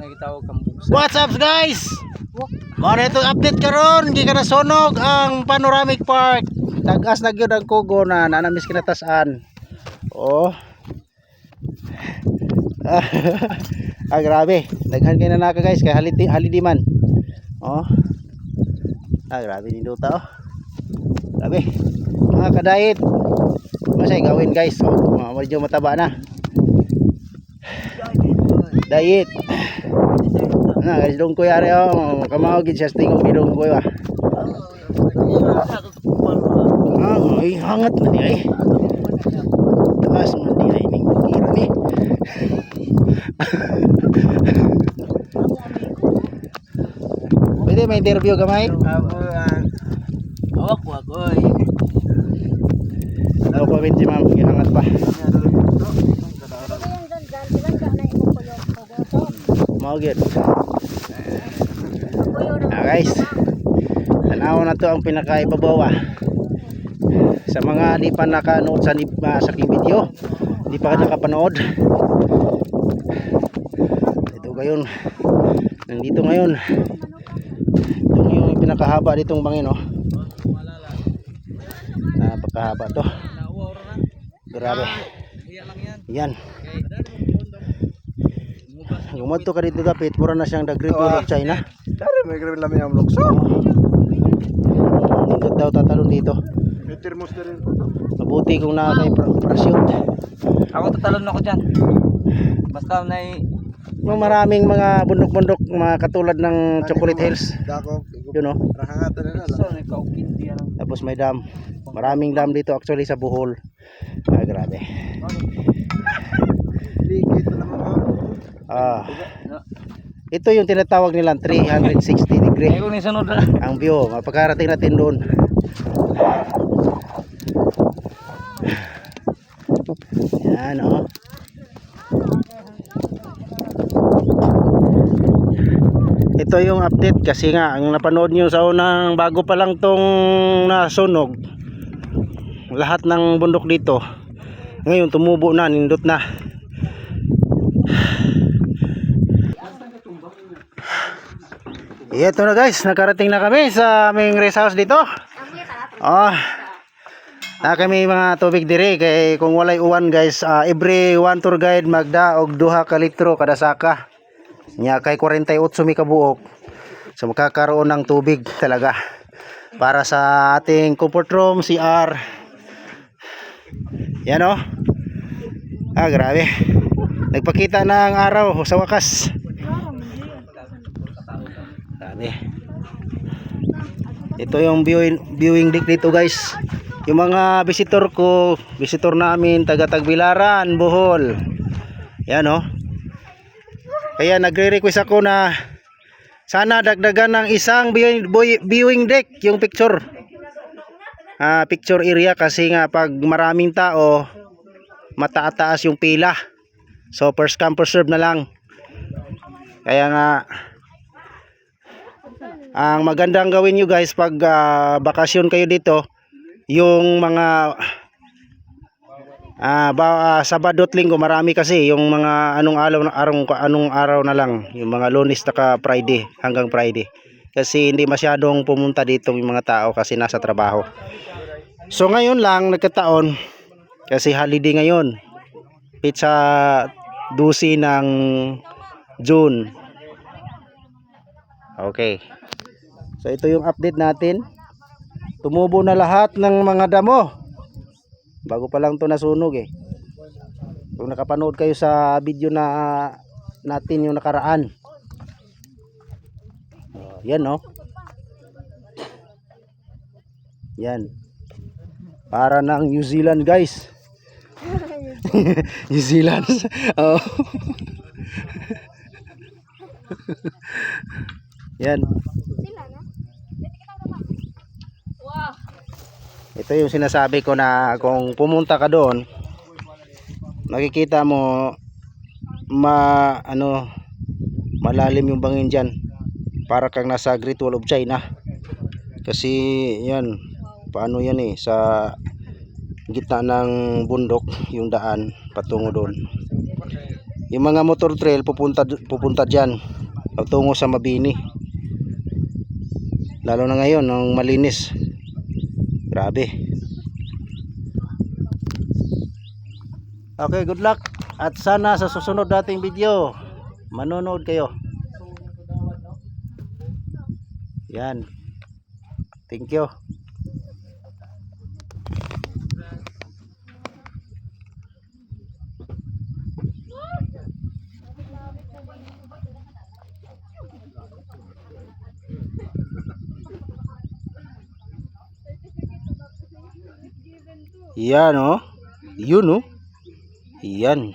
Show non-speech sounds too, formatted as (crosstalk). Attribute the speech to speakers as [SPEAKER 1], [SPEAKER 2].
[SPEAKER 1] What's up guys? Mo itong update karon gi ka nasunog ang panoramic park. Tagas na gyud ang kugo na nanamis kinatasan. Oh. (laughs) ah grabe. Daghan kay na naka guys kay halidi halidi man. Oh. Ah grabe din duta oh. Grabe. Mga kadayit. Masay gawin guys. Oh, mga medyo mataba na. Diet. Na, guys, dong ko yari oh, kamao gid siya tingog ni dong ko ah. Ah, ay hangat man di ay. Taas man di ay ning kira ni. Pwede may interview gamay?
[SPEAKER 2] Abo awak ko ako. eh.
[SPEAKER 1] Ako pa si ma'am, hangat pa. Mao gid. Guys. Tanaw na to ang pinakaibabaw ah. Sa mga di pa nakanood sa, ah, sa aking video, di pa nakapanood. Ito ngayon. Nandito ngayon. Ito yung pinakahaba ditong bangin oh. Napakahaba to. Grabe.
[SPEAKER 2] Yan.
[SPEAKER 1] Yung madto ka dito dapit, mura na siyang the Great Wall of China.
[SPEAKER 2] May grabe lang yung lukso.
[SPEAKER 1] Nindot daw tatalon dito.
[SPEAKER 2] May termos na rin po.
[SPEAKER 1] Mabuti kung na kay parachute.
[SPEAKER 2] Ako tatalon ako dyan. Basta na
[SPEAKER 1] Yung maraming mga bundok-bundok, mga katulad ng Chocolate Hills.
[SPEAKER 2] Dako.
[SPEAKER 1] Yun o.
[SPEAKER 2] Rahangatan na lang. Diyan.
[SPEAKER 1] Tapos may dam. Maraming dam dito actually sa Bohol. Ah, grabe.
[SPEAKER 2] Ako.
[SPEAKER 1] Ah. Ito yung tinatawag nilang 360 degree.
[SPEAKER 2] Ay, kung nisunod na.
[SPEAKER 1] Ang view, mapagkarating natin doon. Yan oh. Ito yung update kasi nga ang napanood nyo sa unang bago pa lang tong nasunog lahat ng bundok dito ngayon tumubo na, nindot na Ito na guys, nakarating na kami sa aming rest house dito. Oh. Na kami mga tubig diri kay kung walay uwan guys, ah, every one tour guide magda og duha ka litro kada saka. Nya kay 48 mi kabuok. So makakaroon ng tubig talaga para sa ating comfort room, CR. Yan oh. Ah, grabe. Nagpakita ng araw sa wakas. Grabe. Ito yung viewing, viewing deck dito guys. Yung mga visitor ko, visitor namin taga Tagbilaran, Bohol. Yan oh. Kaya nagre-request ako na sana dagdagan ng isang viewing, deck yung picture. Ah, picture area kasi nga pag maraming tao mataataas yung pila. So first come first serve na lang. Kaya nga ang magandang gawin nyo guys pag ah, bakasyon kayo dito, yung mga ah ba, ah, Sabado at Linggo marami kasi yung mga anong araw arong anong araw na lang, yung mga Lunes taka Friday hanggang Friday. Kasi hindi masyadong pumunta dito yung mga tao kasi nasa trabaho. So ngayon lang nagkataon kasi holiday ngayon. Pizza 12 ng June. Okay. So ito yung update natin. Tumubo na lahat ng mga damo. Bago pa lang to nasunog eh. Kung nakapanood kayo sa video na natin yung nakaraan. Oh, yan no. Yan. Para ng New Zealand guys. (laughs) New Zealand. (laughs) oh. (laughs) yan. Ito yung sinasabi ko na kung pumunta ka doon, makikita mo ma ano malalim yung bangin diyan. Para kang nasa Great Wall of China. Kasi yan, paano yan eh sa gitna ng bundok yung daan patungo doon. yung mga motor trail pupunta pupunta diyan patungo sa Mabini lalo na ngayon nung malinis grabe. Okay good luck. At sana sa susunod nating video manonood kayo. Yan. Thank you Yan oh. Yun oh. Yan.